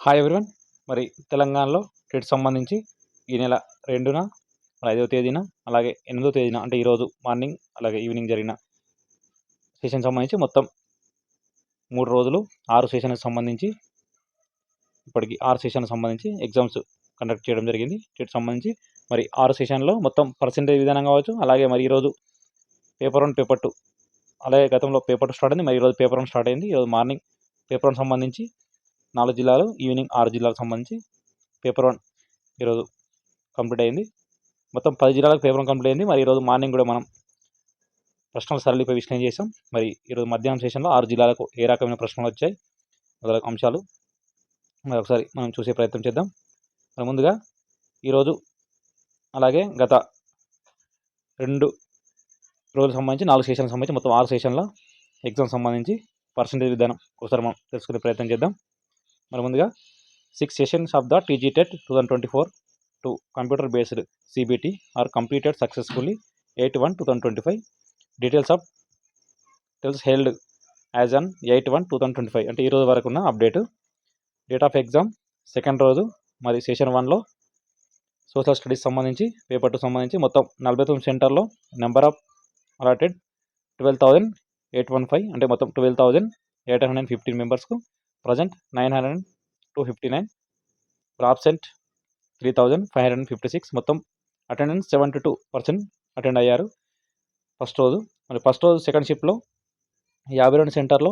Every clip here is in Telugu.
హాయ్ ఎవరివన్ మరి తెలంగాణలో టెట్ సంబంధించి ఈ నెల రెండున ఐదవ తేదీన అలాగే ఎనిమిదో తేదీన అంటే ఈరోజు మార్నింగ్ అలాగే ఈవినింగ్ జరిగిన సెషన్ సంబంధించి మొత్తం మూడు రోజులు ఆరు సెషన్కి సంబంధించి ఇప్పటికి ఆరు సెషన్ సంబంధించి ఎగ్జామ్స్ కండక్ట్ చేయడం జరిగింది. టెట్ సంబంధించి మరి ఆరు సెషన్లో మొత్తం పర్సెంటేజ్ విధానం కావచ్చు అలాగే మరి ఈరోజు పేపర్ వన్ పేపర్ టూ అలాగే గతంలో పేపర్ స్టార్ట్ అయింది మరి ఈరోజు పేపర్ వన్ స్టార్ట్ అయింది. ఈరోజు మార్నింగ్ పేపర్ వన్ సంబంధించి నాలుగు జిల్లాలు ఈవినింగ్ ఆరు జిల్లాలకు సంబంధించి పేపర్ వన్ ఈరోజు కంప్లీట్ అయింది. మొత్తం పది జిల్లాలకు పేపర్ వన్ కంప్లీట్ అయింది. మరి ఈరోజు మార్నింగ్ కూడా మనం ప్రశ్నల సరళిపై విశ్లేషణ చేసాం మరి ఈరోజు మధ్యాహ్నం సెషన్లో ఆరు జిల్లాలకు ఏ రకమైన ప్రశ్నలు వచ్చాయి మొదలగు అంశాలు మరి ఒకసారి మనం చూసే ప్రయత్నం చేద్దాం. మరి ముందుగా ఈరోజు అలాగే గత రెండు రోజులకు సంబంధించి నాలుగు సెషన్లకు సంబంధించి మొత్తం ఆరు సెషన్ల ఎగ్జామ్ సంబంధించి పర్సంటేజ్ విధానం ఒకసారి మనం తెలుసుకునే ప్రయత్నం చేద్దాం. మరి ముందుగా six sessions of the TG TET two thousand twenty four to computer based CBT are completed successfully eight one two thousand twenty five details of TETs held as on eight one two thousand twenty five అంటే ఈ రోజు వరకు ఉన్న update date of exam second రోజు మరి సెషన్ వన్లో సోషల్ స్టడీస్ సంబంధించి పేపర్ టూ సంబంధించి మొత్తం నలభై తొమ్మిది సెంటర్లో number of allotted twelve thousand eight one five అంటే మొత్తం twelve thousand eight hundred and fifteen మెంబర్స్కు present nine hundred two fifty nine. Absent three thousand five hundred fifty six మొత్తం attendance seventy two percent attend అయ్యారు. ఫస్ట్ రోజు మరి ఫస్ట్ రోజు సెకండ్ షిఫ్ట్లో యాభై రెండు సెంటర్లో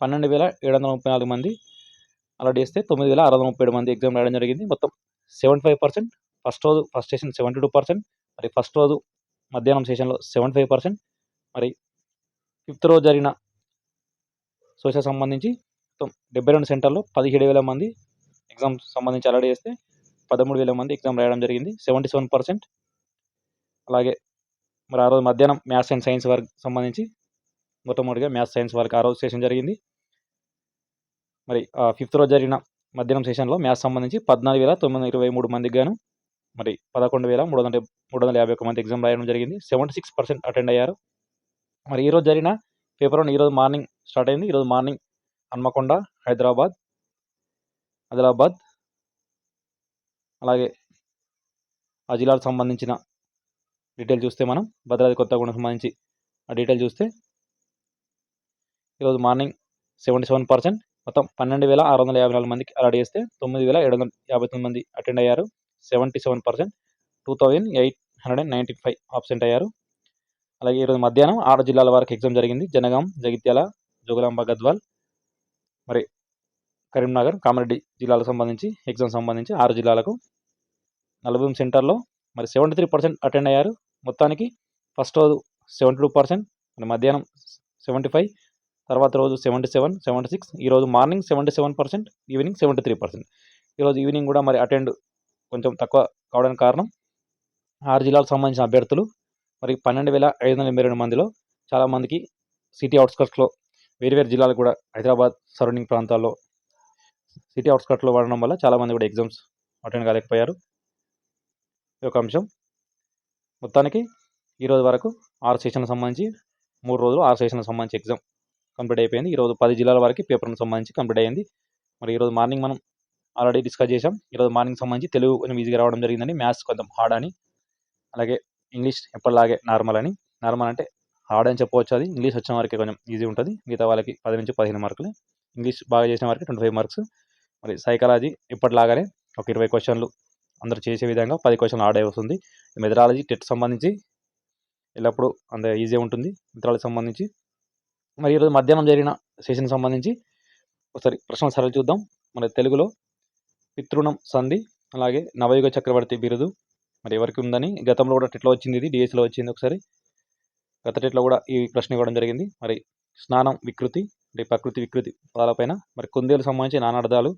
పన్నెండు వేల ఏడు వందల ముప్పై నాలుగు మంది అలా చేస్తే తొమ్మిది వేల ఆరు వందల ముప్పై ఏడు మంది ఎగ్జామ్ రాయడం జరిగింది. మొత్తం సెవెంటీ ఫైవ్ పర్సెంట్ ఫస్ట్ రోజు first session seventy two percent మరి ఫస్ట్ రోజు మధ్యాహ్నం సెషన్లో సెవెంటీ ఫైవ్ పర్సెంట్ మరి ఫిఫ్త్ రోజు జరిగిన సోషల్ సంబంధించి మొత్తం డెబ్బై రెండు సెంటర్లో పదిహేడు వేల మంది ఎగ్జామ్ సంబంధించి అలర్ట్ చేస్తే పదమూడు వేల మంది ఎగ్జామ్ రాయడం జరిగింది. Seventy seven percent. అలాగే మరి ఆ రోజు మధ్యాహ్నం మ్యాథ్స్ అండ్ సైన్స్ వర్క్ సంబంధించి మొట్టమొదటిగా మ్యాథ్స్ సైన్స్ వర్క్ ఆ రోజు సెషన్ జరిగింది. మరి ఫిఫ్త్ రోజు జరిగిన మధ్యాహ్నం సెషన్లో మ్యాథ్స్ సంబంధించి పద్నాలుగు వేల తొమ్మిది వందల ఇరవై మూడు మందికి గాను మరి పదకొండు వేల మూడు వందల మూడు వందల యాభై ఒక మంది ఎగ్జామ్ రాయడం జరిగింది. సెవెంటీ సిక్స్ పర్సెంట్ అటెండ్ అయ్యారు. మరి ఈరోజు జరిగిన పేపర్ వన్ ఈరోజు మార్నింగ్ స్టార్ట్ అయింది. ఈరోజు మార్నింగ్ హన్మకొండ హైదరాబాద్ ఆదిలాబాద్ అలాగే ఆ జిల్లాలకు సంబంధించిన డీటెయిల్ చూస్తే మనం భద్రాద్రి కొత్తగూడెం సంబంధించి ఆ డీటెయిల్ చూస్తే ఈరోజు మార్నింగ్ సెవెంటీ సెవెన్ పర్సెంట్ మొత్తం పన్నెండు వేల ఆరు వందల యాభై నాలుగు మందికి అలర్ట్ చేస్తే తొమ్మిది వేల ఏడు వందల యాభై తొమ్మిది మంది అటెండ్ అయ్యారు. Seventy seven percent two thousand eight hundred and ninety five absent అయ్యారు. అలాగే ఈరోజు మధ్యాహ్నం ఆరు జిల్లాల వరకు ఎగ్జామ్ జరిగింది. జనగాం జగిత్యాల జోగులాంబ గద్వాల్ మరి కరీంనగర్ కామారెడ్డి జిల్లాలకు సంబంధించి ఎగ్జామ్ సంబంధించి ఆరు జిల్లాలకు నలభై సెంటర్లో మరి సెవెంటీ త్రీ పర్సెంట్ అటెండ్ అయ్యారు. మొత్తానికి ఫస్ట్ రోజు సెవెంటీ టూ పర్సెంట్ మరి మధ్యాహ్నం సెవెంటీ ఫైవ్ తర్వాత రోజు సెవెంటీ సెవెన్ సెవెంటీ సిక్స్ ఈరోజు morning seventy seven percent evening seventy three percent. ఈరోజు ఈవినింగ్ కూడా మరి అటెండ్ కొంచెం తక్కువ కావడానికి కారణం ఆరు జిల్లాలకు సంబంధించిన అభ్యర్థులు మరి పన్నెండు వేల ఐదు వందల ఎనభై రెండు మందిలో చాలామందికి సిటీ అవుట్స్కట్స్లో వేరు వేరు జిల్లాలు కూడా హైదరాబాద్ సరౌండింగ్ ప్రాంతాల్లో సిటీ అవుట్స్కట్లో వాడడం వల్ల చాలామంది కూడా ఎగ్జామ్స్ అటెండ్ కాలేకపోయారు. ఈ ఒక అంశం. మొత్తానికి ఈరోజు వరకు ఆరు సెషన్లకు సంబంధించి మూడు రోజులు ఆరు సెషన్లకు సంబంధించి ఎగ్జామ్ కంప్లీట్ అయిపోయింది. ఈరోజు పది జిల్లాల వరకు పేపర్కి సంబంధించి కంప్లీట్ అయ్యింది మరి ఈరోజు మార్నింగ్ మనం ఆల్రెడీ డిస్కస్ చేసాం ఈరోజు మార్నింగ్ సంబంధించి తెలుగు కొంచెం ఈజీగా రావడం జరిగిందని మ్యాథ్స్ కొంచెం హార్డ్ అని. అలాగే ఇంగ్లీష్ ఎప్పటిలాగే నార్మల్ అని. నార్మల్ అంటే హార్డ్ అని చెప్పవచ్చు అది. ఇంగ్లీష్ వచ్చిన వారికి కొంచెం ఈజీ ఉంటుంది. మిగతా వాళ్ళకి పది నుంచి పదిహేను మార్కులు. ఇంగ్లీష్ బాగా చేసిన వారికి ట్వంటీ ఫైవ్ మార్క్స్. మరి సైకాలజీ ఇప్పటిలాగానే ఒక ఇరవై క్వశ్చన్లు అందరూ చేసే విధంగా పది క్వశ్చన్లు ఆడే వస్తుంది. మెథడాలజీ టెట్ సంబంధించి ఎల్లప్పుడూ అంత ఈజీ ఉంటుంది. మిత్రాలకు సంబంధించి. మరి ఈరోజు మధ్యాహ్నం జరిగిన సెషన్ సంబంధించి ఒకసారి ప్రశ్న సరళి చూద్దాం. మన తెలుగులో పితృణం సంధి అలాగే నవయుగ చక్రవర్తి బిరుదు మరి ఎవరికి ఉందని గతంలో కూడా టెట్లో వచ్చింది ఇది డిఎస్లో వచ్చింది ఒకసారి. గత టెట్లో కూడా ఈ ప్రశ్న ఇవ్వడం జరిగింది. మరి స్నానం వికృతి అంటే ప్రకృతి వికృతి పదాలపైన. మరి కుందేలు సంబంధించి నానార్థాలు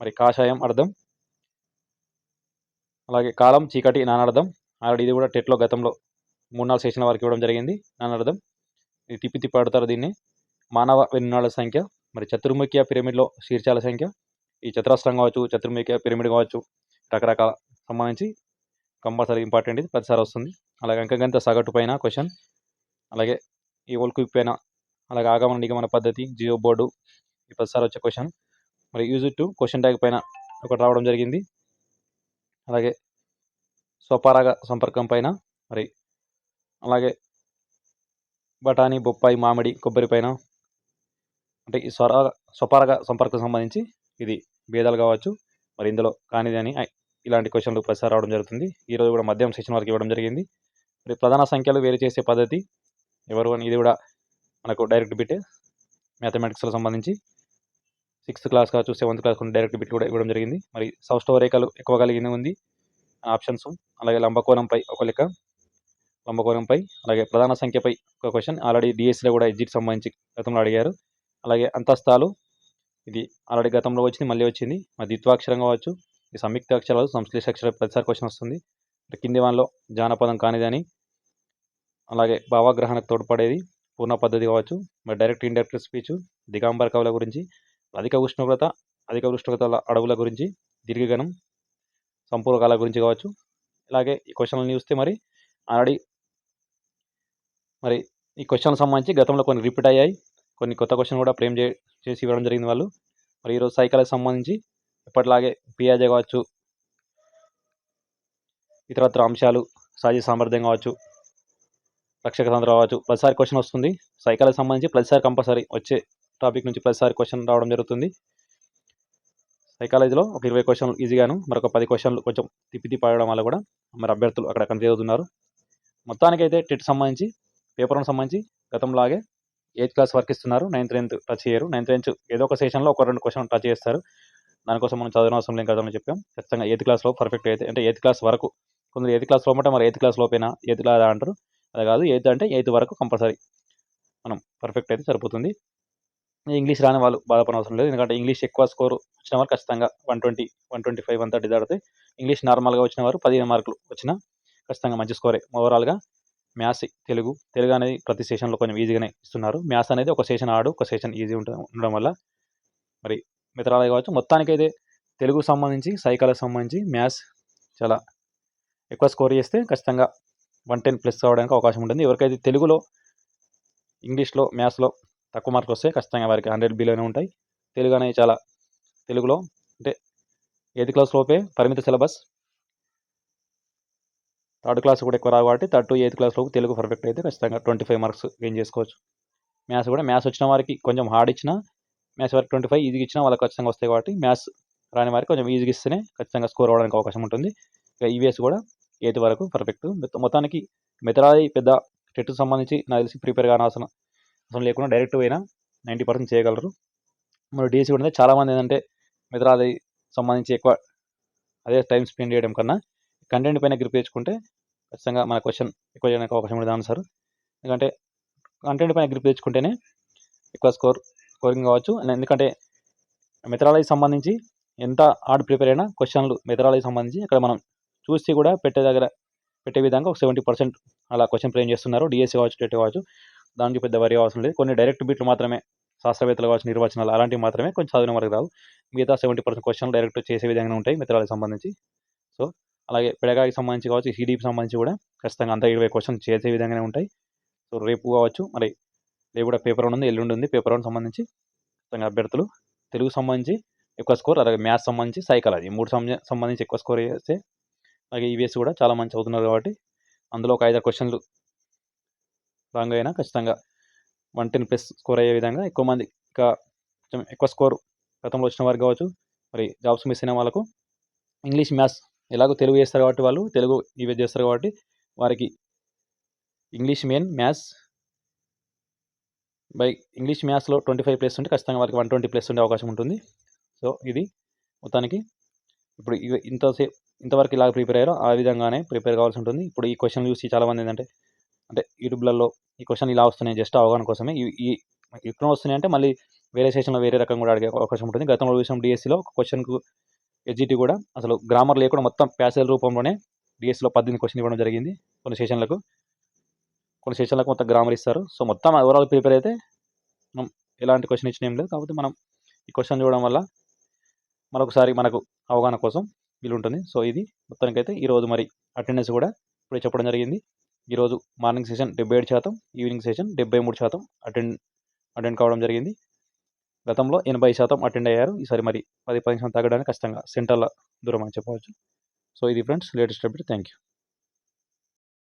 మరి కాషాయం అర్థం. అలాగే కాలం చీకటి నానార్థం ఆల్రెడీ ఇది కూడా టెట్లో గతంలో మూడు నాలుగు సెషన్ వారికి ఇవ్వడం జరిగింది. నానార్థం ఇది తిప్పి తిప్పి ఆడతారు దీన్ని. మానవ వెన్నాళ్ళ సంఖ్య. మరి చతుర్ముఖ్య పిరమిడ్లో శీర్షాల సంఖ్య. ఈ చతురస్రం కావచ్చు చతుర్ముఖ్య పిరమిడ్ కావచ్చు రకరకాల సంబంధించి కంపల్సరీ ఇంపార్టెంట్ ఇది. ప్రతిసారి వస్తుంది. అలాగే అంకగంత సగటు పైన క్వశ్చన్. అలాగే ఈ ఒల్కు పైన అలాగే ఆగమన నిగమన పద్ధతి జియో బోర్డు ఈ ప్రతిసారి వచ్చే క్వశ్చన్ మరి యూజ్ టు క్వశ్చన్ ట్యాగ్ పైన ఒకటి రావడం జరిగింది. అలాగే స్వపరాగ సంపర్కం పైన మరి అలాగే బఠానీ బొప్పాయి మామిడి కొబ్బరి పైన అంటే ఈ స్వర స్వపరాగ సంపర్కం సంబంధించి ఇది భేదాలు కావచ్చు. మరి ఇందులో కానిది అని ఇలాంటి క్వశ్చన్లు ప్రసారం రావడం జరుగుతుంది. ఈరోజు కూడా మధ్యాహ్నం సెషన్ వరకు ఇవ్వడం జరిగింది. మరి ప్రధాన సంఖ్యలు వేరు చేసే పద్ధతి ఎవరు అని ఇది కూడా మనకు డైరెక్ట్ బిట్ మ్యాథమెటిక్స్లో సంబంధించి సిక్స్త్ క్లాస్ కావచ్చు సెవెంత్ క్లాస్ డైరెక్ట్ బిట్ కూడా ఇవ్వడం జరిగింది. మరి సౌష్ఠవ రేఖలు ఎక్కువ కలిగింది ఉంది. ఆప్షన్స్ అలాగే లంబకోణంపై ఒక లెక్క. లంబకోణంపై అలాగే ప్రధాన సంఖ్యపై ఒక క్వశ్చన్ ఆల్రెడీ డిఎస్సిలో కూడా ఎగ్జిట్ సంబంధించి గతంలో అడిగారు. అలాగే అంతస్తాలు ఇది ఆల్రెడీ గతంలో వచ్చింది మళ్ళీ వచ్చింది. మరి ద్విత్వాక్షరం కావచ్చు ఈ సంయుక్త అక్షరాలు సంశ్లేష అక్షరాలు ప్రతిసారి క్వశ్చన్ వస్తుంది. కింది వాళ్ళలో జానపదం కానిదని అలాగే భావగ్రహణకు తోడ్పడేది పూర్ణ పద్ధతి కావచ్చు మరి డైరెక్ట్ ఇండైరెక్ట్ స్పీచ్ దిగాంబర కవుల గురించి అధిక ఉష్ణోగ్రత అధిక ఉష్ణోగ్రతల అడవుల గురించి దీర్ఘగణం సంపూర్ణకాల గురించి కావచ్చు. ఇలాగే ఈ క్వశ్చన్లను చూస్తే మరి ఆల్రెడీ మరి ఈ క్వశ్చన్ సంబంధించి గతంలో కొన్ని రిపీట్ అయ్యాయి. కొన్ని కొత్త క్వశ్చన్ కూడా ఫ్రేమ్ చేసి ఇవ్వడం జరిగింది వాళ్ళు. మరి ఈరోజు సైకాలజీ సంబంధించి ఎప్పటిలాగే పియాజే కావచ్చు ఇతరత్ర అంశాలు సహజ సామర్థ్యం కావచ్చు రక్షక తంత్రం రావచ్చు. ప్రతిసారి క్వశ్చన్ వస్తుంది. సైకాలజీ సంబంధించి ప్రతిసారి కంపల్సరీ వచ్చే టాపిక్ నుంచి ప్రతిసారి క్వశ్చన్ రావడం జరుగుతుంది. సైకాలజీలో ఒక ఇరవై క్వశ్చన్లు ఈజీగాను మరొక పది క్వశ్చన్లు కొంచెం తిప్పి తిప్పడం వల్ల కూడా మరి అభ్యర్థులు అక్కడ కన్ఫ్యూజ్ అవుతున్నారు. మొత్తానికైతే టెట్ సంబంధించి పేపర్ను సంబంధించి గతంలాగే ఎయిత్ క్లాస్ వరకు ఇస్తున్నారు. నైన్త్ టెన్త్ టచ్ చేయరు. నైన్త్ టెన్త్ ఏదో ఒక సెషన్లో ఒక రెండు క్వశ్చన్ టచ్ చేస్తారు. దానికోసం మనం చదవడం అవసరం లేదు కదా చెప్పాం. ఖచ్చితంగా ఎయిత్ క్లాస్లో పర్ఫెక్ట్ అయితే అంటే ఎయిత్ క్లాస్ వరకు కొందరు ఎయిత్ క్లాస్ లోపట మరి ఎయిత్ క్లాస్ లోపైనా? ఎయిత్ క్లాస్ అంటారు. అది కాదు ఎయిత్ అంటే ఎయిత్ వరకు కంపల్సరీ. మనం పర్ఫెక్ట్ అయితే సరిపోతుంది. ఇంగ్లీష్ రాని వాళ్ళు బాధపడిన అవసరం లేదు. ఎందుకంటే ఇంగ్లీష్ ఎక్కువ స్కోర్ వచ్చిన వారు ఖచ్చితంగా one twenty one twenty five one thirty దాడితే English నార్మల్గా వచ్చిన వారు పదిహేను మార్కులు వచ్చినా ఖచ్చితంగా మంచి స్కోరే ఓవరాల్గా మ్యాథ్స్ తెలుగు తెలుగు అనేది ప్రతి సెషన్లో కొంచెం ఈజీగానే ఇస్తున్నారు. మ్యాథ్స్ అనేది ఒక సెషన్ ఆడు ఒక సెషన్ ఈజీ ఉంటుంది ఉండడం వల్ల మరి మిత్రాలు కావచ్చు. మొత్తానికైతే తెలుగు సంబంధించి సైకాలజీ సంబంధించి మ్యాథ్స్ చాలా ఎక్కువ స్కోర్ చేస్తే ఖచ్చితంగా వన్ టెన్ ప్లస్ అవడానికి అవకాశం ఉంటుంది. ఎవరికైతే తెలుగులో ఇంగ్లీష్లో మ్యాథ్స్లో తక్కువ మార్కులు వస్తే ఖచ్చితంగా వారికి హండ్రెడ్ బిలోనే ఉంటాయి. తెలుగు అనేది చాలా తెలుగులో అంటే ఎయిత్ క్లాస్ లోపే పరిమిత సిలబస్. థర్డ్ క్లాస్ కూడా ఎక్కువ రావు కాబట్టి థర్డ్ టు ఎయిత్ క్లాస్లోపు తెలుగు పర్ఫెక్ట్ అయితే ఖచ్చితంగా ట్వంటీ ఫైవ్ మార్క్స్ గెయిన్ చేసుకోవచ్చు. మ్యాథ్స్ కూడా మ్యాథ్స్ వచ్చిన వారికి కొంచెం హార్డ్ ఇచ్చినా మ్యాథ్స్ వారికి ట్వంటీ ఫైవ్ ఈజీగా ఇచ్చినా వాళ్ళకి ఖచ్చితంగా వస్తాయి కాబట్టి మ్యాథ్స్ రాని వారికి కొంచెం ఈజీగా ఇస్తేనే ఖచ్చితంగా స్కోర్ అవ్వడానికి అవకాశం ఉంటుంది. ఇక ఈవీఎస్ కూడా ఎయిత్ వరకు? పర్ఫెక్ట్ మొత్తానికి మెథడాలజీ పెద్ద టెట్కు సంబంధించి నాకు తెలిసి ప్రిపేర్ కానవసరం అవసరం లేకుండా డైరెక్ట్ పోయినా నైంటీ పర్సెంట్ చేయగలరు. మరి డిఎస్సి కూడా చాలామంది ఏంటంటే మెథడాలజీ సంబంధించి ఎక్కువ అదే టైం స్పెండ్ చేయడం కన్నా కంటెంట్ పైన గ్రిప్ తెచ్చుకుంటే ఖచ్చితంగా మన క్వశ్చన్ ఎక్కువ చేయడానికి అవకాశం ఉంటుంది ఆన్సర్ ఎందుకంటే కంటెంట్ పైన గ్రిప్ తెచ్చుకుంటేనే ఎక్కువ స్కోర్ స్కోరింగ్ కావచ్చు. ఎందుకంటే మెథడాలజీ సంబంధించి ఎంత ఆర్డర్ ప్రిపేర్ అయినా క్వశ్చన్లు మెథడాలజీ సంబంధించి ఇక్కడ మనం చూసి కూడా పెట్టే దగ్గర పెట్టే విధంగా ఒక సెవెంటీ పర్సెంట్ అలా క్వశ్చన్ ప్లేన్ చేస్తున్నారు. డిఎస్సీ కావచ్చు టెట్ కావచ్చు. దానికి పెద్ద వరి అవసరం లేదు. కొన్ని డైరెక్ట్ బిట్లు మాత్రమే శాస్త్రవేత్తలు కావచ్చు నిర్వచనాలు అలాంటివి మాత్రమే కొంచెం చదివిన వరకు రావు మిగతా సెవెంటీ పర్సెంట్ క్వశ్చన్లు డైరెక్ట్ చేసే విధంగా ఉంటాయి మిత్రాలకు సంబంధించి. సో అలాగే పెడగాకి సంబంధించి కావచ్చు హీడీకి సంబంధించి కూడా ఖచ్చితంగా అంతా ఇరవై క్వశ్చన్ చేసే విధంగానే ఉంటాయి. సో రేపు కావచ్చు మరి రేపు కూడా పేపర్ ఉంది ఎల్లుండి ఉంది. పేపర్ వన్ సంబంధించి ఖచ్చితంగా అభ్యర్థులు తెలుగు సంబంధించి ఎక్కువ స్కోర్ అలాగే మ్యాథ్స్ సంబంధించి సైకాలజీ మూడు సంబంధించి ఎక్కువ స్కోర్ చేస్తే అలాగే ఈవీఎస్ కూడా చాలా మంచి చదువుతున్నారు కాబట్టి అందులో ఒక ఐదు క్వశ్చన్లు రాంగ్ అయినా ఖచ్చితంగా వన్ టెన్ ప్లస్ స్కోర్ అయ్యే విధంగా ఎక్కువ మంది ఇంకా కొంచెం ఎక్కువ స్కోర్ గతంలో వచ్చిన వారికి కావచ్చు మరి జాబ్స్ మిస్ అయిన వాళ్ళకు ఇంగ్లీష్ మ్యాథ్స్ ఎలాగో తెలుగు చేస్తారు కాబట్టి వాళ్ళు తెలుగు ఇవే చేస్తారు కాబట్టి వారికి English main maths by English మ్యాథ్స్లో ట్వంటీ ఫైవ్ ప్లస్ ఉంటే ఖచ్చితంగా వారికి వన్ ట్వంటీ ప్లస్ ఉండే అవకాశం ఉంటుంది. సో ఇది మొత్తానికి ఇప్పుడు ఇంతసేపు ఇంతవరకు ఇలా ప్రిపేర్ అయ్యారో ఆ విధంగానే ప్రిపేర్ కావాల్సి ఉంటుంది. ఇప్పుడు ఈ క్వశ్చన్ చూసి చాలామంది ఏంటంటే అంటే యూట్యూబ్లలో ఈ క్వశ్చన్ ఇలా వస్తున్నాయి జస్ట్ అవగాహన కోసమే. ఈ ఇక్కడ వస్తున్నాయి అంటే మళ్ళీ వేరే సెషన్లో వేరే రకంగా కూడా అడిగే అవకాశం ఉంటుంది. గతంలో చూసాం డిఎస్సిలో ఒక క్వశ్చన్కు ఎస్జిటి కూడా అసలు గ్రామర్ లేకుండా మొత్తం ప్యాసేజ్ రూపంలోనే డిఎస్సిలో పద్దెనిమిది క్వశ్చన్ ఇవ్వడం జరిగింది కొన్ని సెషన్లకు. కొన్ని సెషన్లకు మొత్తం గ్రామర్ ఇస్తారు. సో మొత్తం ఓవరాల్ ప్రిపేర్ అయితే మనం ఎలాంటి క్వశ్చన్ ఇచ్చిన ఏం లేదు. కాకపోతే మనం ఈ క్వశ్చన్ చూడడం వల్ల మరొకసారి మనకు అవగాహన కోసం వీలు ఉంటుంది సో ఇది మొత్తానికైతే ఈరోజు మరి అటెండెన్స్ కూడా ఇప్పుడే చెప్పడం జరిగింది. ఈరోజు మార్నింగ్ సెషన్ డెబ్బై ఏడు శాతం ఈవినింగ్ సెషన్ డెబ్బై మూడు శాతం అటెండ్ అటెండ్ కావడం జరిగింది. గతంలో ఎనభై శాతం అటెండ్ అయ్యారు. ఈసారి మరి పది పది శాతం తగ్గడానికి కష్టంగా సెంటర్ల దూరం అని చెప్పవచ్చు. సో ఇది friends latest update. Thank you